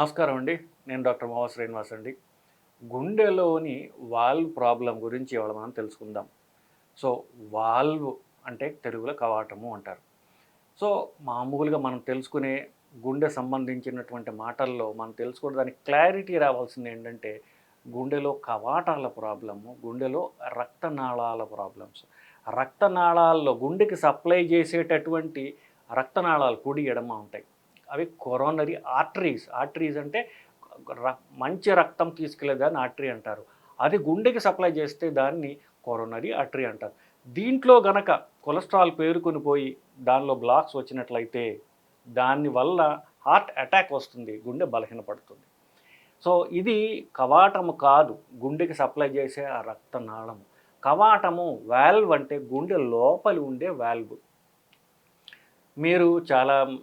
నమస్కారం అండి. నేను డాక్టర్ మోహన్ శ్రీనివాస్ అండి. గుండెలోని వాల్వ్ ప్రాబ్లం గురించి ఇవాళ మనం తెలుసుకుందాం. సో వాల్వ్ అంటే తెలుగులో కవాటము అంటారు. సో మామూలుగా మనం తెలుసుకునే గుండె సంబంధించినటువంటి మాటల్లో మనం తెలుసుకునే దానికి క్లారిటీ రావాల్సింది ఏంటంటే గుండెలో కవాటాల ప్రాబ్లము గుండెలో రక్తనాళాల ప్రాబ్లమ్స్. రక్తనాళాల్లో గుండెకి సప్లై చేసేటటువంటి రక్తనాళాలు కుడి ఎడమ ఉంటాయి. అవి కొరోనరీ ఆర్టరీస్ ఆర్టరీస్ అంటే ర- మంచి రక్తం తీసుకెళ్ళేదాన్ని ఆర్టరీ అంటారు. అది గుండెకి సప్లై చేస్తే దాన్ని కొరోనరీ ఆర్టరీ అంటారు. దీంట్లో గనక కొలెస్ట్రాల్ పేరుకొని పోయి దానిలో బ్లాక్స్ వచ్చినట్లయితే దాని వల్ల హార్ట్ అటాక్ వస్తుంది గుండె బలహీనపడుతుంది. సో ఇది కవాటము కాదు. గుండెకి సప్లై చేసే ఆ రక్తనాళము. కవాటము వాల్వ్ అంటే గుండె లోపలి ఉండే వాల్వ్ మీరు చాలా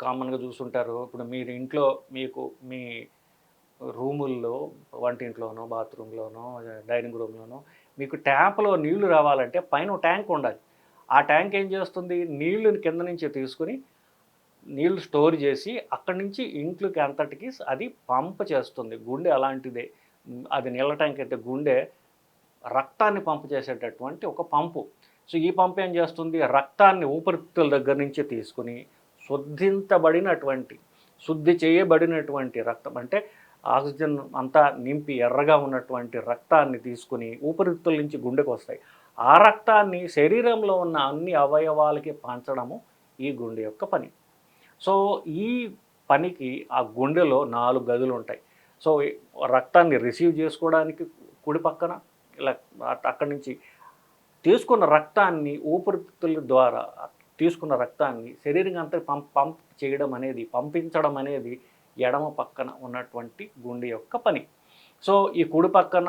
కామన్గా చూస్తుంటారు ఇప్పుడు మీరు ఇంట్లో మీకు మీ రూముల్లో వంటింట్లోనో బాత్రూంలోనో డైనింగ్ రూమ్లోనో మీకు ట్యాప్లో నీళ్ళు రావాలంటే పైన ట్యాంక్ ఉండాలి. ఆ ట్యాంక్ ఏం చేస్తుంది? నీళ్ళని కింద నుంచి తీసుకుని నీళ్ళు స్టోర్ చేసి అక్కడి నుంచి ఇంట్లోకి అంతటికి అది పంప్ చేస్తుంది. గుండె అలాంటిదే. అది నీళ్ళ ట్యాంక్ అయితే గుండె రక్తాన్ని పంపు చేసేటటువంటి ఒక పంపు. సో ఈ పంపు ఏం చేస్తుంది? రక్తాన్ని ఊపిరితిత్తుల దగ్గర నుంచి తీసుకుని శుద్ధించబడినటువంటి శుద్ధి చేయబడినటువంటి రక్తం. అంటే ఆక్సిజన్ అంతా నింపి ఎర్రగా ఉన్నటువంటి రక్తాన్ని తీసుకుని ఊపిరితిత్తుల నుంచి గుండెకు వస్తాయి. ఆ రక్తాన్ని శరీరంలో ఉన్న అన్ని అవయవాలకి పంచడము ఈ గుండె యొక్క పని. సో ఈ పనికి ఆ గుండెలో నాలుగు గదులు ఉంటాయి. సో రక్తాన్ని రిసీవ్ చేసుకోవడానికి కుడి పక్కన ఇలా అక్కడి నుంచి తీసుకున్న రక్తాన్ని ఊపిరితిత్తుల ద్వారా తీసుకున్న రక్తాన్ని శరీరం అంతా పంప్ పంప్ చేయడం అనేది పంపించడం అనేది ఎడమ పక్కన ఉన్నటువంటి గుండె యొక్క పని. సో ఈ కుడి పక్కన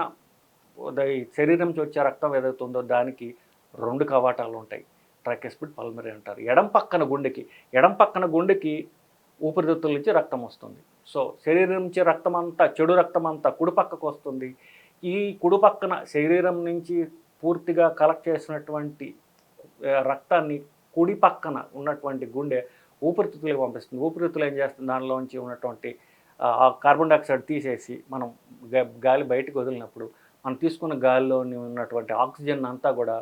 శరీరం నుంచి వచ్చే రక్తం ఏదైతుందో దానికి రెండు కవాటాలు ఉంటాయి. ట్రాకెస్పిడ్ పల్మరీ అంటారు. ఎడం పక్కన గుండెకి ఎడం పక్కన గుండెకి ఊపిరితిత్తుల నుంచి రక్తం వస్తుంది. సో శరీరం నుంచి రక్తం అంతా చెడు రక్తం అంతా కుడి పక్కకు వస్తుంది. ఈ కుడి పక్కన శరీరం నుంచి పూర్తిగా కలెక్ట్ చేసినటువంటి రక్తాన్ని కుడి పక్కన ఉన్నటువంటి గుండె ఊపిరితిత్తులకు పంపిస్తుంది. ఊపిరితిత్తులు ఏం చేస్తుంది? దానిలోంచి ఉన్నటువంటి ఆ, కార్బన్ డైఆక్సైడ్ తీసేసి మనం గాలి బయటకు వదిలినప్పుడు మనం తీసుకున్న గాలిలోని ఉన్నటువంటి ఆక్సిజన్ అంతా కూడా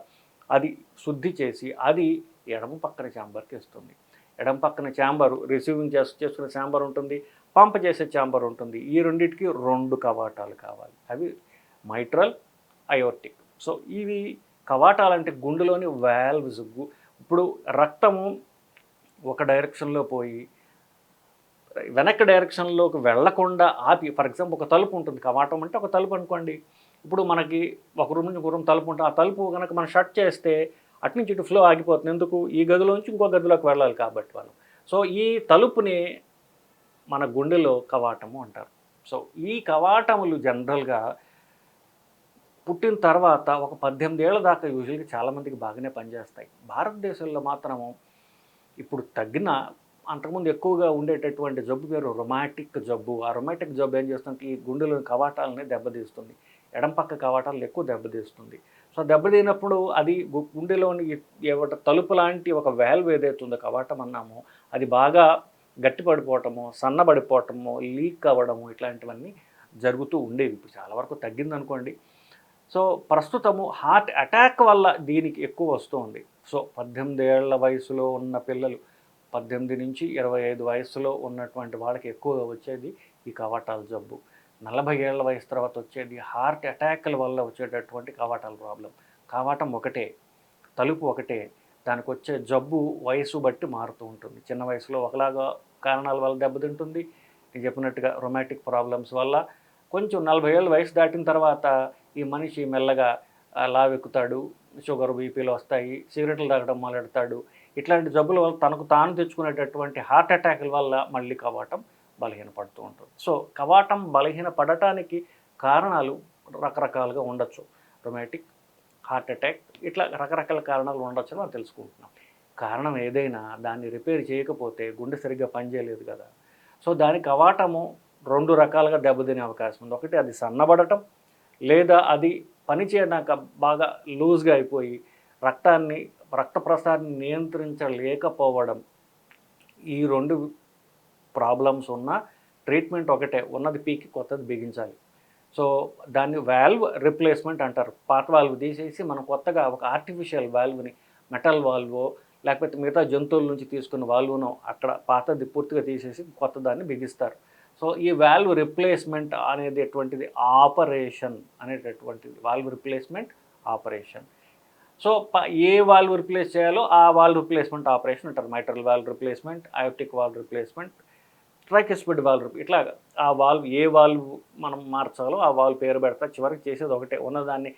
అది శుద్ధి చేసి అది ఎడమ పక్కన ఛాంబర్కి ఇస్తుంది. ఎడమ పక్కన ఛాంబర్ రిసీవింగ్ చేసు చేసుకునే ఛాంబర్ ఉంటుంది పంప్ చేసే ఛాంబర్ ఉంటుంది. ఈ రెండింటికి రెండు కవాటాలు కావాలి. అవి మైట్రల్ అయోటిక్. సో ఇవి కవాటాలు అంటే గుండెలోని వాల్వ్స్ ఇప్పుడు రక్తము ఒక డైరెక్షన్లో పోయి వెనక డైరెక్షన్లోకి వెళ్ళకుండా ఆపి ఫర్ ఎగ్జాంపుల్ ఒక తలుపు ఉంటుంది కవాటం అంటే ఒక తలుపు అనుకోండి. ఇప్పుడు మనకి ఒక రూమ్ నుంచి ఒక రూమ్ తలుపు ఉంటుంది ఆ తలుపు కనుక మనం షట్ చేస్తే అటు నుంచి ఇటు ఫ్లో ఆగిపోతుంది. ఎందుకు? ఈ గదిలోంచి ఇంకో గదిలోకి వెళ్ళాలి కాబట్టి వాళ్ళు. సో ఈ తలుపుని మన గుండెలో కవాటము అంటారు. సో ఈ కవాటములు జనరల్గా పుట్టిన తర్వాత ఒక పద్దెనిమిది ఏళ్ళ దాకా యూజువల్గా చాలామందికి బాగానే పనిచేస్తాయి. భారతదేశంలో మాత్రము ఇప్పుడు తగ్గిన అంతకుముందు ఎక్కువగా ఉండేటటువంటి జబ్బు పేరు రొమాటిక్ జబ్బు. ఆ రొమాటిక్ జబ్బు ఏం చేస్తుంటే ఈ గుండెలోని కవాటాలని దెబ్బతీస్తుంది. ఎడం పక్క కవాటాలను ఎక్కువ దెబ్బతీస్తుంది. సో దెబ్బతీనప్పుడు అది గు- గుండెలోని ఈ- ఏవట తలుపు లాంటి ఒక వేల్వ్ ఏదైతే ఉందో కవాటం అన్నామో అది బాగా గట్టిపడిపోవటము సన్నబడిపోవటము లీక్ అవ్వడము ఇట్లాంటివన్నీ జరుగుతూ ఉండేవి. ఇప్పుడు చాలా వరకు తగ్గిందనుకోండి. సో ప్రస్తుతము హార్ట్ అటాక్ వల్ల దీనికి ఎక్కువ వస్తుంది. సో పద్దెనిమిది ఏళ్ళ వయసులో ఉన్న పిల్లలు పద్దెనిమిది నుంచి ఇరవై ఐదు వయసులో ఉన్నటువంటి వాళ్ళకి ఎక్కువగా వచ్చేది ఈ కవాటాల జబ్బు. నలభై ఏళ్ళ వయసు తర్వాత వచ్చేది హార్ట్ అటాక్ల వల్ల వచ్చేటటువంటి కవాటాల ప్రాబ్లం. కవాటం ఒకటే తలుపు ఒకటే దానికి వచ్చే జబ్బు వయసు బట్టి మారుతూ ఉంటుంది. చిన్న వయసులో ఒకలాగా కారణాల వల్ల దెబ్బతింటుంది నేను చెప్పినట్టుగా రొమాటిక్ ప్రాబ్లమ్స్ వల్ల కొంచెం నలభై ఏళ్ళ వయసు దాటిన తర్వాత ఈ మనిషి మెల్లగా లావెక్కుతాడు షుగర్ బీపీలు వస్తాయి సిగరెట్లు తాగడం మొదలెడతాడు. ఇట్లాంటి జబ్బుల వల్ల తనకు తాను తెచ్చుకునేటటువంటి హార్ట్ అటాక్ల వల్ల మళ్ళీ కవాటం బలహీనపడుతూ ఉంటుంది. సో కవాటం బలహీన పడటానికి కారణాలు రకరకాలుగా ఉండొచ్చు. రొమాటిక్ హార్ట్ అటాక్ ఇట్లా రకరకాల కారణాలు ఉండొచ్చని మనం తెలుసుకుంటున్నాం. కారణం ఏదైనా దాన్ని రిపేర్ చేయకపోతే గుండె సరిగ్గా పనిచేయలేదు కదా. సో దాని కవాటము రెండు రకాలుగా దెబ్బతినే అవకాశం ఉంది. ఒకటి అది సన్నబడటం లేదా అది పనిచేయడాక బాగా లూజ్గా అయిపోయి రక్తాన్ని రక్త ప్రసారాన్ని నియంత్రించలేకపోవడం ఈ రెండు ప్రాబ్లమ్స్ ఉన్న ట్రీట్మెంట్ ఒకటే ఉన్నది పీకి కొత్తది బిగించాలి. సో దాన్ని వాల్వ్ రిప్లేస్మెంట్ అంటారు. పాత వాల్వ్ తీసేసి మనం కొత్తగా ఒక ఆర్టిఫిషియల్ వాల్వ్ని మెటల్ వాల్వో లేకపోతే మిగతా జంతువుల నుంచి తీసుకున్న వాల్వ్ను అక్కడ పాతది పూర్తిగా తీసేసి కొత్త దాన్ని బిగిస్తారు. సో ఈ వాల్వ్ రిప్లేస్మెంట్ అనేది ఎటువంటిది ఆపరేషన్ అనేటటువంటిది వాల్వ్ రిప్లేస్మెంట్ ఆపరేషన్ సో ప- ఏ వాల్వ్ రిప్లేస్ చేయాలో ఆ వాల్వ్ రిప్లేస్మెంట్ ఆపరేషన్ అంటారు. Mitral valve replacement aortic valve replacement tricuspid valve ఇట్లా ఆ వాల్వ్ ఏ వాల్వ్ మనం మార్చాలో ఆ వాల్వ్ పేరు పెడతా చివరికి చేసేది ఒకటే ఉన్నదాన్ని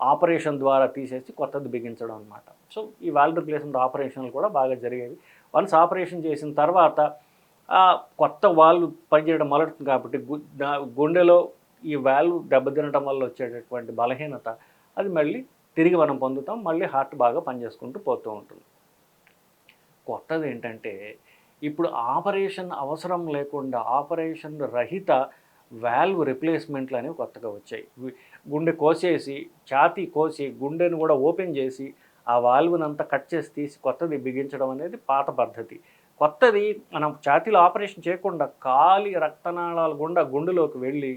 ఆపరేషన్ ద్వారా తీసేసి కొత్తది బిగించడం అనమాట సో ఈ వాల్వ్ రిప్లేస్మెంట్ ఆపరేషన్లు కూడా బాగా జరిగేవి వన్స్ ఆపరేషన్ చేసిన తర్వాత కొత్త వాల్వ్ పనిచేయడం మొదలుతుంది కాబట్టి గుండెలో ఈ వాల్వ్ దెబ్బతినటం వల్ల వచ్చేటటువంటి బలహీనత అది మళ్ళీ తిరిగి మనం పొందుతాం మళ్ళీ హార్ట్ బాగా పనిచేసుకుంటూ పోతూ ఉంటుంది. కొత్తది ఏంటంటే ఇప్పుడు ఆపరేషన్ అవసరం లేకుండా ఆపరేషన్ రహిత వాల్వ్ రిప్లేస్మెంట్లు అనేవి కొత్తగా వచ్చాయి. గుండె కోసేసి ఛాతీ కోసి గుండెను కూడా ఓపెన్ చేసి ఆ వాల్వ్నంతా కట్ చేసి తీసి కొత్తది బిగించడం అనేది పాత పద్ధతి. కొత్తది మనం ఛాతీలో ఆపరేషన్ చేయకుండా కాలి రక్తనాళాలు గుండా గుండెలోకి వెళ్ళి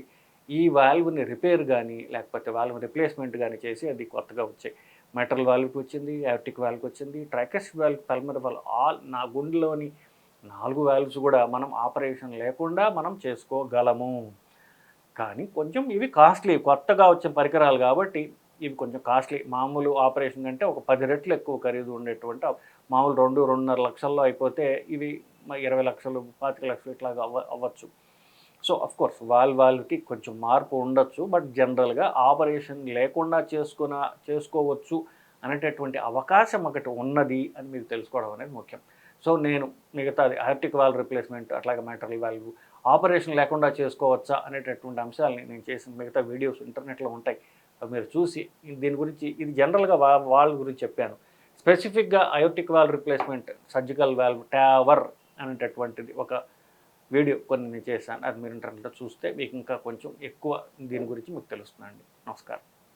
ఈ వాల్వ్ని రిపేర్ కానీ లేకపోతే వాల్వ్ రిప్లేస్మెంట్ కానీ చేసి అది కొత్తగా వచ్చాయి. మెటల్ వాల్వ్కి వచ్చింది యాప్టిక్ వాల్వ్కి వచ్చింది ట్రైకస్ వాల్వ్ పల్మర్ వాల్వ్ ఆల్ నా గుండెలోని నాలుగు వాల్వ్స్ కూడా మనం ఆపరేషన్ లేకుండా మనం చేసుకోగలము. కానీ కొంచెం ఇవి కాస్ట్లీ కొత్తగా వచ్చిన పరికరాలు కాబట్టి ఇవి కొంచెం కాస్ట్లీ. మామూలు ఆపరేషన్ కంటే ఒక పది రెట్లు ఎక్కువ ఖరీదు ఉండేటువంటి మామూలు రెండు రెండున్నర లక్షల్లో అయిపోతే ఇవి ఇరవై లక్షలు పాతిక లక్షలు ఇట్లాగా అవ్వ అవ్వచ్చు. సో అఫ్ కోర్స్ వాళ్ళ వాళ్ళకి కొంచెం మార్పు ఉండొచ్చు. బట్ జనరల్గా ఆపరేషన్ లేకుండా చేసుకున్న చేసుకోవచ్చు అనేటటువంటి అవకాశం ఒకటి ఉన్నది అని మీరు తెలుసుకోవడం అనేది ముఖ్యం. సో నేను మిగతాది ఆర్టిక్ వాల్వ్ రిప్లేస్మెంట్ అట్లాగే మ్యాటరల్ వాల్వ్ ఆపరేషన్ లేకుండా చేసుకోవచ్చా అనేటటువంటి అంశాలని నేను చేసిన మిగతా వీడియోస్ ఇంటర్నెట్లో ఉంటాయి. మీరు చూసి దీని గురించి ఇది జనరల్గా వా వాళ్ళ గురించి చెప్పాను. స్పెసిఫిక్గా aortic valve replacement surgical valve TAVR అనేటటువంటిది ఒక వీడియో కొన్ని నేను చేశాను. అది మీరు ఇంటర్నెట్లో చూస్తే మీకు ఇంకా కొంచెం ఎక్కువ దీని గురించి మీకు తెలుస్తుందండి. నమస్కారం.